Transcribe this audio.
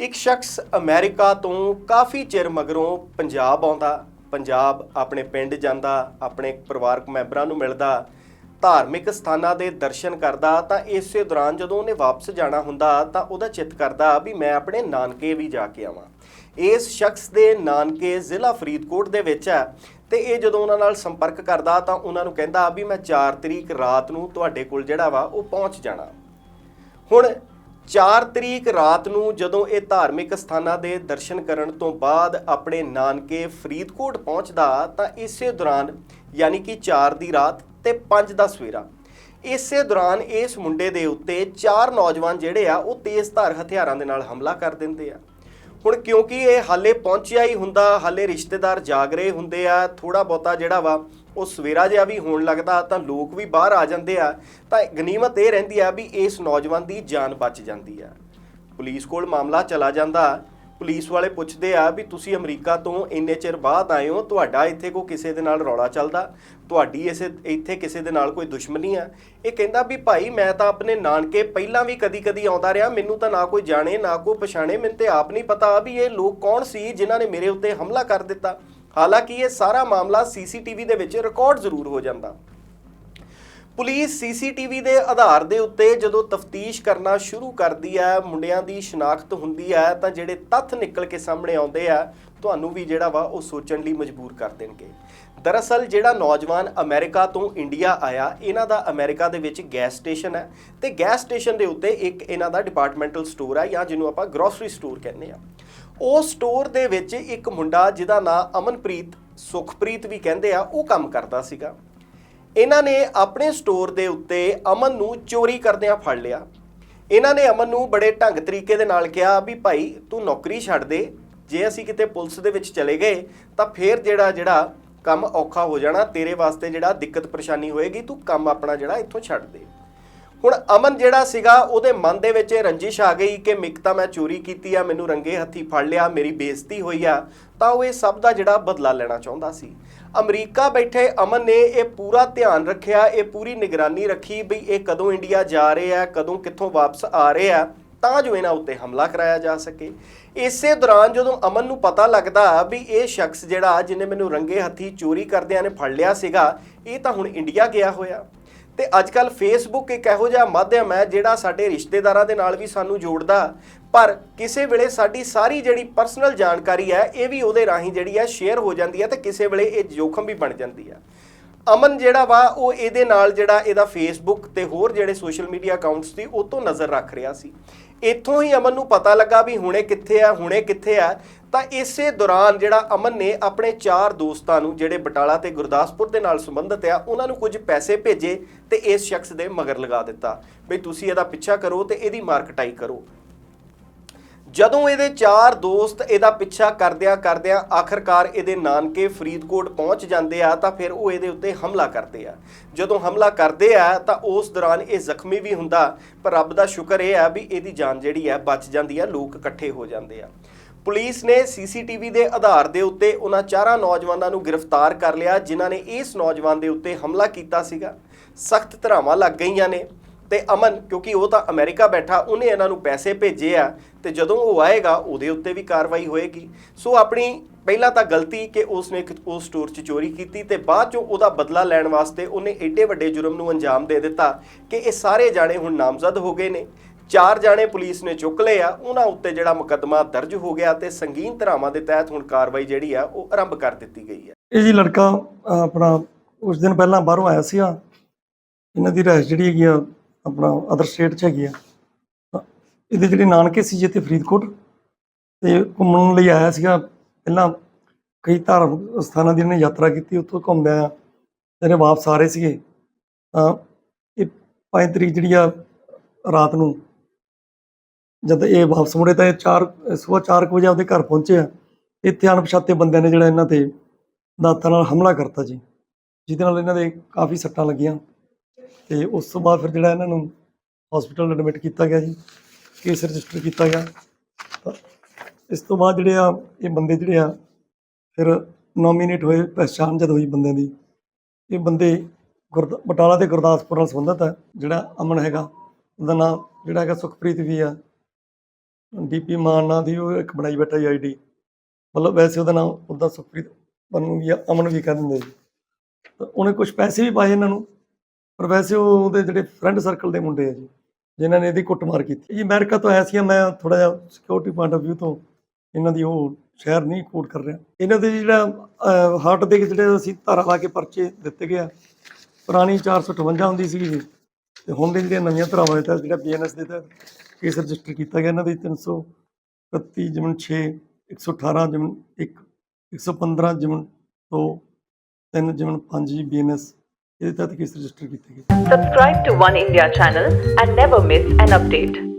ਇੱਕ ਸ਼ਖਸ ਅਮਰੀਕਾ ਤੋਂ ਕਾਫੀ ਚਿਰ ਮਗਰੋਂ ਪੰਜਾਬ ਆਉਂਦਾ, ਪੰਜਾਬ ਆਪਣੇ ਪਿੰਡ ਜਾਂਦਾ, ਆਪਣੇ ਪਰਿਵਾਰਕ ਮੈਂਬਰਾਂ ਨੂੰ ਮਿਲਦਾ, ਧਾਰਮਿਕ ਸਥਾਨਾਂ ਦੇ ਦਰਸ਼ਨ ਕਰਦਾ, ਤਾਂ ਇਸੇ ਦੌਰਾਨ ਜਦੋਂ ਉਹਨੇ ਵਾਪਸ ਜਾਣਾ ਹੁੰਦਾ, ਤਾਂ ਉਹਦਾ ਚਿੱਤ ਕਰਦਾ ਵੀ ਮੈਂ ਆਪਣੇ ਨਾਨਕੇ ਵੀ ਜਾ ਕੇ ਆਵਾਂ। ਇਸ ਸ਼ਖਸ ਦੇ ਨਾਨਕੇ ਜ਼ਿਲ੍ਹਾ ਫਰੀਦਕੋਟ ਦੇ ਵਿੱਚ ਹੈ ਤੇ ਇਹ ਜਦੋਂ ਉਹਨਾਂ ਨਾਲ ਸੰਪਰਕ ਕਰਦਾ, ਤਾਂ ਉਹਨਾਂ ਨੂੰ ਕਹਿੰਦਾ ਵੀ ਮੈਂ 4 ਤਰੀਕ ਰਾਤ ਨੂੰ ਤੁਹਾਡੇ ਕੋਲ ਜਿਹੜਾ ਵਾ, ਉਹ ਪਹੁੰਚ ਜਾਣਾ। ਹੁਣ 4 ਤਰੀਕ ਰਾਤ ਨੂੰ ਜਦੋਂ ਇਹ ਧਾਰਮਿਕ ਸਥਾਨਾਂ ਦੇ ਦਰਸ਼ਨ ਕਰਨ ਤੋਂ ਬਾਅਦ ਆਪਣੇ ਨਾਨਕੇ ਫਰੀਦਕੋਟ ਪਹੁੰਚਦਾ ਤਾਂ ਇਸੇ ਦੌਰਾਨ ਯਾਨੀ ਕਿ 4 ਦੀ ਰਾਤ ਤੇ 5 ਦਾ ਸਵੇਰਾ। ਇਸੇ ਦੌਰਾਨ ਇਸ ਮੁੰਡੇ ਦੇ ਉੱਤੇ ਚਾਰ ਨੌਜਵਾਨ ਜਿਹੜੇ ਆ, ਉਹ ਤੇਜ਼ ਧਾਰ ਹਥਿਆਰਾਂ ਦੇ ਨਾਲ ਹਮਲਾ ਕਰ ਦਿੰਦੇ ਆ। ਹੁਣ ਕਿਉਂਕਿ ਇਹ ਹਾਲੇ ਪਹੁੰਚਿਆ ਹੀ ਹੁੰਦਾ, ਹਾਲੇ ਰਿਸ਼ਤੇਦਾਰ ਜਾਗ ਰਹੇ ਹੁੰਦੇ ਆ ਥੋੜਾ ਬਹੁਤਾ ਜਿਹੜਾ ਵਾ, ਉਹ ਸਵੇਰਾ ਜਿਹਾ ਵੀ ਹੋਣ ਲੱਗਦਾ, ਤਾਂ ਲੋਕ ਵੀ ਬਾਹਰ ਆ ਜਾਂਦੇ ਆ, ਤਾਂ ਗਨੀਮਤ ਇਹ ਰਹਿੰਦੀ ਆ ਵੀ ਇਸ ਨੌਜਵਾਨ ਦੀ ਜਾਨ ਬਚ ਜਾਂਦੀ ਆ। ਪੁਲਿਸ ਕੋਲ ਮਾਮਲਾ ਚਲਾ ਜਾਂਦਾ ਪੁਲਿਸ ਵਾਲੇ ਪੁੱਛਦੇ ਆ ਵੀ ਤੁਸੀਂ ਅਮਰੀਕਾ ਤੋਂ ਇੰਨੇ ਚਿਰ ਬਾਅਦ ਆਏ ਹੋ, ਤੁਹਾਡਾ ਇੱਥੇ ਕੋ ਕਿਸੇ ਦੇ ਨਾਲ ਰੌਲਾ ਚੱਲਦਾ? ਤੁਹਾਡੀ ਇਸੇ, ਇੱਥੇ ਕਿਸੇ ਦੇ ਨਾਲ ਕੋਈ ਦੁਸ਼ਮਣੀ ਆ? ਇਹ ਕਹਿੰਦਾ ਵੀ ਭਾਈ ਮੈਂ ਤਾਂ ਆਪਣੇ ਨਾਨਕੇ ਪਹਿਲਾਂ ਵੀ ਕਦੀ-ਕਦੀ ਆਉਂਦਾ ਰਿਹਾ, ਮੈਨੂੰ ਤਾਂ ਨਾ ਕੋਈ ਜਾਣੇ, ਨਾ ਕੋਈ ਪਛਾਣੇ, ਮੈਨੂੰ ਤੇ ਆਪ ਨਹੀਂ ਪਤਾ ਵੀ ਇਹ ਲੋਕ ਕੌਣ ਸੀ ਜਿਨ੍ਹਾਂ ਨੇ ਮੇਰੇ ਉੱਤੇ ਹਮਲਾ ਕਰ ਦਿੱਤਾ। ਹਾਲਾਂਕਿ ਇਹ ਸਾਰਾ ਮਾਮਲਾ ਸੀਸੀਟੀਵੀ ਦੇ ਵਿੱਚ ਰਿਕਾਰਡ ਜ਼ਰੂਰ ਹੋ ਜਾਂਦਾ। ਪੁਲਿਸ ਸੀਸੀਟੀਵੀ ਦੇ ਆਧਾਰ ਦੇ ਉੱਤੇ ਜਦੋਂ ਤਫਤੀਸ਼ ਕਰਨਾ ਸ਼ੁਰੂ ਕਰਦੀ ਹੈ, ਮੁੰਡਿਆਂ ਦੀ ਸ਼ਨਾਖਤ ਹੁੰਦੀ ਹੈ, ਤਾਂ ਜਿਹੜੇ ਤੱਥ ਨਿਕਲ ਕੇ ਸਾਹਮਣੇ ਆਉਂਦੇ ਆ, ਤੁਹਾਨੂੰ ਵੀ ਜਿਹੜਾ ਵਾ ਉਹ ਸੋਚਣ ਲਈ ਮਜਬੂਰ ਕਰ ਦੇਣਗੇ। ਦਰਅਸਲ ਜਿਹੜਾ ਨੌਜਵਾਨ ਅਮਰੀਕਾ ਤੋਂ ਇੰਡੀਆ ਆਇਆ, ਇਹਨਾਂ ਦਾ ਅਮਰੀਕਾ ਦੇ ਵਿੱਚ ਗੈਸ ਸਟੇਸ਼ਨ ਹੈ ਤੇ ਗੈਸ ਸਟੇਸ਼ਨ ਦੇ ਉੱਤੇ ਇੱਕ ਇਹਨਾਂ ਦਾ ਡਿਪਾਰਟਮੈਂਟਲ ਸਟੋਰ ਹੈ ਜਾਂ ਜਿਹਨੂੰ ਆਪਾਂ ਗਰੋਸਰੀ ਸਟੋਰ ਕਹਿੰਦੇ ਆ। ਉਹ ਸਟੋਰ ਦੇ ਵਿੱਚ ਇੱਕ ਮੁੰਡਾ ਜਿਹਦਾ ਨਾਮ ਅਮਨਪ੍ਰੀਤ, ਸੁਖਪ੍ਰੀਤ ਵੀ ਕਹਿੰਦੇ ਆ, ਉਹ ਕੰਮ ਕਰਦਾ ਸੀਗਾ। ਇਹਨਾਂ ਨੇ ਆਪਣੇ ਸਟੋਰ ਦੇ ਉੱਤੇ ਅਮਨ ਨੂੰ ਚੋਰੀ ਕਰਦਿਆਂ ਫੜ ਲਿਆ। ਇਹਨਾਂ ਨੇ ਅਮਨ ਨੂੰ ਬੜੇ ਢੰਗ ਤਰੀਕੇ ਦੇ ਨਾਲ ਕਿਹਾ ਵੀ ਭਾਈ ਤੂੰ ਨੌਕਰੀ ਛੱਡ ਦੇ, ਜੇ ਅਸੀਂ ਕਿਤੇ ਪੁਲਿਸ ਦੇ ਵਿੱਚ ਚਲੇ ਗਏ ਤਾਂ ਫੇਰ ਜਿਹੜਾ ਜਿਹੜਾ ਕੰਮ ਔਖਾ ਹੋ ਜਾਣਾ, ਤੇਰੇ ਵਾਸਤੇ ਜਿਹੜਾ ਦਿੱਕਤ ਪਰੇਸ਼ਾਨੀ ਹੋਏਗੀ, ਤੂੰ ਕੰਮ ਆਪਣਾ ਜਿਹੜਾ ਇੱਥੋਂ ਛੱਡ ਦੇ। ਹੁਣ ਅਮਨ ਜਿਹੜਾ ਸੀਗਾ, ਉਹਦੇ ਮਨ ਦੇ ਵਿੱਚ ਇਹ ਰੰਜਿਸ਼ ਆ ਗਈ ਕਿ ਮਿਕ ਤਾਂ ਮੈਂ ਚੋਰੀ ਕੀਤੀ ਆ, ਮੈਨੂੰ ਰੰਗੇ ਹੱਥੀ ਫੜ ਲਿਆ, ਮੇਰੀ ਬੇਇੱਜ਼ਤੀ ਹੋਈ ਆ। ਤਾਂ ਉਹ ਇਹ ਸਭ ਦਾ ਜਿਹੜਾ ਬਦਲਾ ਲੈਣਾ ਚਾਹੁੰਦਾ ਸੀ। ਅਮਰੀਕਾ ਬੈਠੇ ਅਮਨ ਨੇ ਇਹ ਪੂਰਾ ਧਿਆਨ ਰੱਖਿਆ, ਇਹ ਪੂਰੀ ਨਿਗਰਾਨੀ ਰੱਖੀ ਵੀ ਇਹ ਕਦੋਂ ਇੰਡੀਆ ਜਾ ਰਹੇ ਆ ਕਦੋਂ ਕਿੱਥੋਂ ਵਾਪਸ ਆ ਰਹੇ ਆ ਤਾਂ ਜੋ ਇਹਨਾਂ ਉੱਤੇ ਹਮਲਾ ਕਰਾਇਆ ਜਾ ਸਕੇ। ਇਸੇ ਦੌਰਾਨ ਜਦੋਂ ਅਮਨ ਨੂੰ ਪਤਾ ਲੱਗਦਾ ਵੀ ਇਹ ਸ਼ਖਸ ਜਿਹੜਾ ਜਿਹਨੇ ਮੈਨੂੰ ਰੰਗੇ ਹੱਥੀ ਚੋਰੀ ਕਰਦਿਆਂ ਨੇ ਫੜ ਲਿਆ ਸੀਗਾ, ਇਹ ਤਾਂ ਹੁਣ ਇੰਡੀਆ ਗਿਆ ਹੋਇਆ। ਤੇ ਅੱਜ ਕੱਲ ਫੇਸਬੁੱਕ ਇੱਕ ਇਹੋ ਜਿਹਾ ਮਾਧਿਅਮ ਹੈ ਜਿਹੜਾ ਸਾਡੇ ਰਿਸ਼ਤੇਦਾਰਾਂ ਦੇ ਨਾਲ ਵੀ ਸਾਨੂੰ ਜੋੜਦਾ। ਪਰ ਕਿਸੇ ਵੇਲੇ ਸਾਡੀ ਸਾਰੀ ਜਿਹੜੀ ਪਰਸਨਲ ਜਾਣਕਾਰੀ ਹੈ, ਇਹ ਵੀ ਉਹਦੇ ਰਾਹੀਂ ਜਿਹੜੀ ਹੈ ਸ਼ੇਅਰ ਹੋ ਜਾਂਦੀ ਹੈ ਤੇ ਕਿਸੇ ਵੇਲੇ ਇਹ ਜੋਖਮ ਵੀ ਬਣ ਜਾਂਦੀ ਹੈ। ਅਮਨ ਜਿਹੜਾ ਵਾ, ਉਹ ਇਹਦੇ ਨਾਲ ਜਿਹੜਾ ਇਹਦਾ ਫੇਸਬੁੱਕ ਤੇ ਹੋਰ ਜਿਹੜੇ ਸੋਸ਼ਲ ਮੀਡੀਆ ਅਕਾਊਂਟਸ ਸੀ, ਉਹ ਤੋਂ ਨਜ਼ਰ ਰੱਖ ਰਿਹਾ ਸੀ। ਇੱਥੋਂ ਹੀ ਅਮਨ ਨੂੰ ਪਤਾ ਲੱਗਾ ਵੀ ਹੁਣੇ ਕਿੱਥੇ ਆ, ਹੁਣੇ ਕਿੱਥੇ ਆ। ਤਾਂ ਇਸੇ ਦੌਰਾਨ ਜਿਹੜਾ ਅਮਨ ਨੇ ਆਪਣੇ ਚਾਰ ਦੋਸਤਾਂ ਨੂੰ, ਜਿਹੜੇ ਬਟਾਲਾ ਤੇ ਗੁਰਦਾਸਪੁਰ ਦੇ ਨਾਲ ਸੰਬੰਧਿਤ ਆ, ਉਹਨਾਂ ਨੂੰ ਕੁਝ ਪੈਸੇ ਭੇਜੇ ਤੇ ਇਸ ਸ਼ਖਸ ਦੇ ਮਗਰ ਲਗਾ ਦਿੱਤਾ। ਵੀ ਤੁਸੀਂ ਇਹਦਾ ਪਿੱਛਾ ਕਰੋ ਤੇ ਇਹਦੀ ਮਾਰਕਟਾਈ ਕਰੋ। ਜਦੋਂ ਇਹਦੇ ਚਾਰ ਦੋਸਤ ਇਹਦਾ ਪਿੱਛਾ ਕਰਦਿਆਂ ਕਰਦਿਆਂ ਆਖਰਕਾਰ ਇਹਦੇ ਨਾਨਕੇ ਫਰੀਦਕੋਟ ਪਹੁੰਚ ਜਾਂਦੇ ਆ, ਤਾਂ ਫਿਰ ਉਹ ਇਹਦੇ ਉੱਤੇ ਹਮਲਾ ਕਰਦੇ ਆ। ਜਦੋਂ ਹਮਲਾ ਕਰਦੇ ਆ, ਤਾਂ ਉਸ ਦੌਰਾਨ ਇਹ ਜ਼ਖਮੀ ਵੀ ਹੁੰਦਾ, ਪਰ ਰੱਬ ਦਾ ਸ਼ੁਕਰ ਇਹ ਆ ਵੀ ਇਹਦੀ ਜਾਨ ਜਿਹੜੀ ਆ ਬਚ ਜਾਂਦੀ ਆ, ਲੋਕ ਇਕੱਠੇ ਹੋ ਜਾਂਦੇ ਆ। ਪੁਲਿਸ ਨੇ ਸੀਸੀਟੀਵੀ ਦੇ ਆਧਾਰ ਦੇ ਉੱਤੇ ਉਹਨਾਂ ਚਾਰਾਂ ਨੌਜਵਾਨਾਂ ਨੂੰ ਗ੍ਰਿਫਤਾਰ ਕਰ ਲਿਆ, ਜਿਨ੍ਹਾਂ ਨੇ ਇਸ ਨੌਜਵਾਨ ਦੇ ਉੱਤੇ ਹਮਲਾ ਕੀਤਾ ਸੀਗਾ। ਸਖਤ ਧਰਾਵਾਂ ਲੱਗ ਗਈਆਂ ਨੇ। ਤੇ ਅਮਨ, ਕਿਉਂਕਿ ਉਹ ਤਾਂ ਅਮਰੀਕਾ ਬੈਠਾ, ਉਹਨੇ ਇਹਨਾਂ ਨੂੰ ਪੈਸੇ ਭੇਜੇ ਆ ਤੇ ਜਦੋਂ ਉਹ ਆਏਗਾ, ਉਹਦੇ ਉੱਤੇ ਵੀ ਕਾਰਵਾਈ ਹੋਏਗੀ। ਸੋ ਆਪਣੀ ਪਹਿਲਾਂ ਤਾਂ ਗਲਤੀ ਕਿ ਉਸਨੇ ਇੱਕ ਉਸ ਸਟੋਰ 'ਚ ਚੋਰੀ ਕੀਤੀ ਤੇ ਬਾਅਦ 'ਚੋਂ ਉਹਦਾ ਬਦਲਾ ਲੈਣ ਵਾਸਤੇ ਉਹਨੇ ਏਡੇ ਵੱਡੇ ਜੁਰਮ ਨੂੰ ਅੰਜਾਮ ਦੇ ਦਿੱਤਾ ਕਿ ਇਹ ਸਾਰੇ ਜਾਣੇ ਹੁਣ ਨਾਮਜ਼ਦ ਹੋ ਗਏ ਨੇ। ਚਾਰ ਜਾਣੇ ਪੁਲਿਸ ਨੇ ਚੁੱਕ ਲਏ ਆ, ਉਹਨਾਂ ਉੱਤੇ ਜਿਹੜਾ ਮੁਕੱਦਮਾ ਦਰਜ ਹੋ ਗਿਆ ਤੇ ਸੰਗੀਨ ਧਰਾਵਾਂ ਦੇ ਤਹਿਤ ਹੁਣ ਕਾਰਵਾਈ ਜਿਹੜੀ ਆ, ਉਹ ਆਰੰਭ ਕਰ ਦਿੱਤੀ ਗਈ ਹੈ ਇਹ ਜੀ ਲੜਕਾ ਆਪਣਾ ਉਸ ਦਿਨ ਪਹਿਲਾਂ ਬਾਹਰੋਂ ਆਇਆ ਸੀਗਾ। ਇਹਨਾਂ ਦੀ ਰਹਿਸ਼ ਜਿਹੜੀ ਹੈਗੀ ਆ ਆਪਣਾ ਅਦਰ ਸਟੇਟ 'ਚ ਹੈਗੀ ਆ। ਇਹਦੇ ਜਿਹੜੇ ਨਾਨਕੇ ਸੀ ਜਿੱਥੇ ਫਰੀਦਕੋਟ, ਤੇ ਘੁੰਮਣ ਲਈ ਆਇਆ ਸੀਗਾ। ਪਹਿਲਾਂ ਕਈ ਧਾਰਮਿਕ ਸਥਾਨਾਂ ਦੀ ਇਹਨੇ ਯਾਤਰਾ ਕੀਤੀ, ਉੱਥੋਂ ਘੁੰਮਿਆ, ਜਿਹੜੇ ਵਾਪਸ ਆ ਰਹੇ ਸੀਗੇ। ਤਾਂ ਇਹ 5 ਤਰੀਕ ਜਿਹੜੀ ਆ, ਰਾਤ ਨੂੰ ਜਦ ਇਹ ਵਾਪਸ ਮੁੜੇ ਤਾਂ ਇਹ 4 ਸਵੇਰ 4 ਵਜੇ ਆਪਦੇ ਘਰ ਪਹੁੰਚੇ ਆ। ਇੱਥੇ ਅਣਪਛਾਤੇ ਬੰਦਿਆਂ ਨੇ ਜਿਹੜਾ ਇਹਨਾਂ ਤੇ ਦਾਤਾਂ ਨਾਲ ਹਮਲਾ ਕਰਤਾ ਜੀ, ਜਿਹਦੇ ਨਾਲ ਇਹਨਾਂ ਦੇ ਕਾਫੀ ਸੱਟਾਂ ਲੱਗੀਆਂ। ਤੇ ਉਸ ਤੋਂ ਬਾਅਦ ਫਿਰ ਜਿਹੜਾ ਇਹਨਾਂ ਨੂੰ ਹਸਪੀਟਲ ਐਡਮਿਟ ਕੀਤਾ ਗਿਆ ਜੀ ਕੇਸ ਰਜਿਸਟਰ ਕੀਤਾ ਗਿਆ। ਤਾਂ ਇਸ ਤੋਂ ਬਾਅਦ ਜਿਹੜੇ ਆ ਇਹ ਬੰਦੇ ਜਿਹੜੇ ਆ ਫਿਰ ਨੋਮੀਨੇਟ ਹੋਏ ਪਹਿਚਾਣ ਜਦ ਹੋਈ ਬੰਦਿਆਂ ਦੀ ਇਹ ਬੰਦੇ ਗੁਰਦ ਬਟਾਲਾ ਤੇ ਗੁਰਦਾਸਪੁਰ ਨਾਲ ਸੰਬੰਧਿਤ ਹੈ ਜਿਹੜਾ ਅਮਨ ਹੈਗਾ ਉਹਦਾ ਨਾਮ ਜਿਹੜਾ ਹੈਗਾ ਸੁਖਪ੍ਰੀਤ ਵੀ ਆ। ਡੀਪੀ ਮਾਨ ਨਾਂ ਦੀ ਉਹ ਇੱਕ ਬਣਾਈ ਬੈਠਾ ਆਈਡੀ ਮਤਲਬ ਵੈਸੇ ਉਹਦਾ ਨਾਮ ਉਹਦਾ ਸੁਖਪ੍ਰੀਤ ਬੰਨੂ ਵੀ ਆ, ਅਮਨ ਵੀ ਕਹਿ ਦਿੰਦੇ ਜੀ। ਤਾਂ ਉਹਨੇ ਕੁਝ ਪੈਸੇ ਵੀ ਪਾਏ ਇਹਨਾਂ ਨੂੰ ਪਰ ਵੈਸੇ ਉਹਦੇ ਜਿਹੜੇ ਫਰੈਂਡ ਸਰਕਲ ਦੇ ਮੁੰਡੇ ਆ ਜੀ, ਜਿਨ੍ਹਾਂ ਨੇ ਇਹਦੀ ਕੁੱਟਮਾਰ ਕੀਤੀ। ਜੀ ਅਮਰੀਕਾ ਤੋਂ ਆਇਆ ਸੀ, ਮੈਂ ਥੋੜਾ ਜਿਹਾ ਸਿਕਿਉਰਿਟੀ ਪੁਆਇੰਟ ਆਫ View ਤੋਂ ਇਹਨਾਂ ਦੀ ਉਹ ਸ਼ਹਿਰ ਨਹੀਂ ਕੋਟ ਕਰ ਰਿਹਾ। ਇਹਨਾਂ ਦੇ ਜਿਹੜਾ ਹਾਰਟ ਦੇ ਜਿਹੜੇ ਅਸੀਂ ਧਾਰਾ ਲਾ ਕੇ ਪਰਚੇ ਦਿੱਤੇ ਗਿਆ ਪੁਰਾਣੀ 458 ਹੁੰਦੀ ਸੀ ਜੀ ਤੇ ਹੁਣ ਦੇ ਜਿਹੜੀਆਂ ਨਵੀਆਂ ਧਾਰਾਵਾਂ ਦੇ ਤਹਿਤ, ਜਿਹੜਾ ਬੀਐਨਐਸ ਦੇ ਤਹਿਤ ਕੇਸ ਰਜਿਸਟਰ ਕੀਤਾ ਗਿਆ, ਇਹਨਾਂ ਦੀ 331 ਜਿਮਨ 6 118 ਜਿਮਨ 1 115 ਜਿਮਨ 2 3 ਜਿਮਨ 5 ਜੀ ਬੀਐਨਐਸ ਇਹਦੇ ਤਹਿਤ ਕੇਸ ਰਜਿਸਟਰ ਕੀਤੇ ਗਏ Subscribe to One India channel and never miss an update.